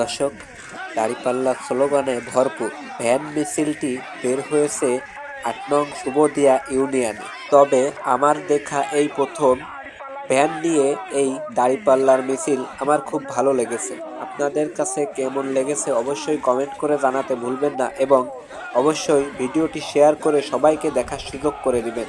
দর্শক দাঁড়িপাল্লা স্লোগানে ভরপুর ভ্যান মিছিলটি বের হয়েছে আট নং সুবদিয়া ইউনিয়নে। তবে আমার দেখা এই প্রথম ভ্যান নিয়ে এই দাঁড়িপাল্লার মিছিল আমার খুব ভালো লেগেছে। আপনাদের কাছে কেমন লেগেছে অবশ্যই কমেন্ট করে জানাতে ভুলবেন না এবং অবশ্যই ভিডিওটি শেয়ার করে সবাইকে দেখার সুযোগ করে দিবেন।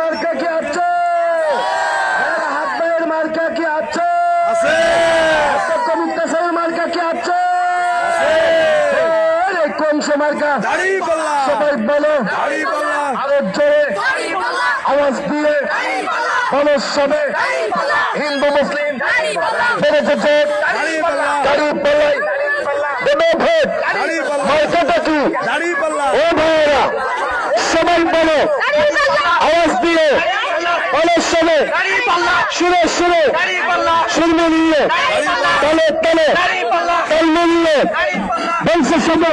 মার্কা কি আছে হাতের মার্কা কি আছে কবিতা সাহের মার্কা কি আছে কোন সে মার্কা সবাই বলো আরও জোরে আওয়াজ দিয়ে বলো সবে হিন্দু মুসলিম পাল্লাই মার্কাটা কি ও ভাইয়েরা সবাই বলো আওয়াজ দিয়ে বলো সবে শুনে শুনে শুনবে নিয়ে তলে তলে তল নিয়ে বলছে সবে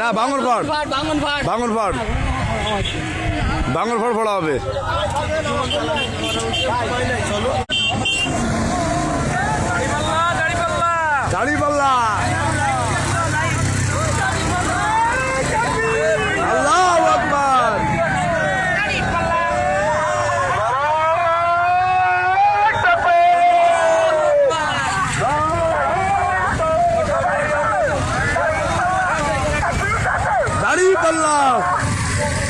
না বাঙর ফাট। বাঙর ফাট। বাঙর ফাট পড়া হবে। দাড়ি পাল্লা আল্লাহ মাশাল্লাহ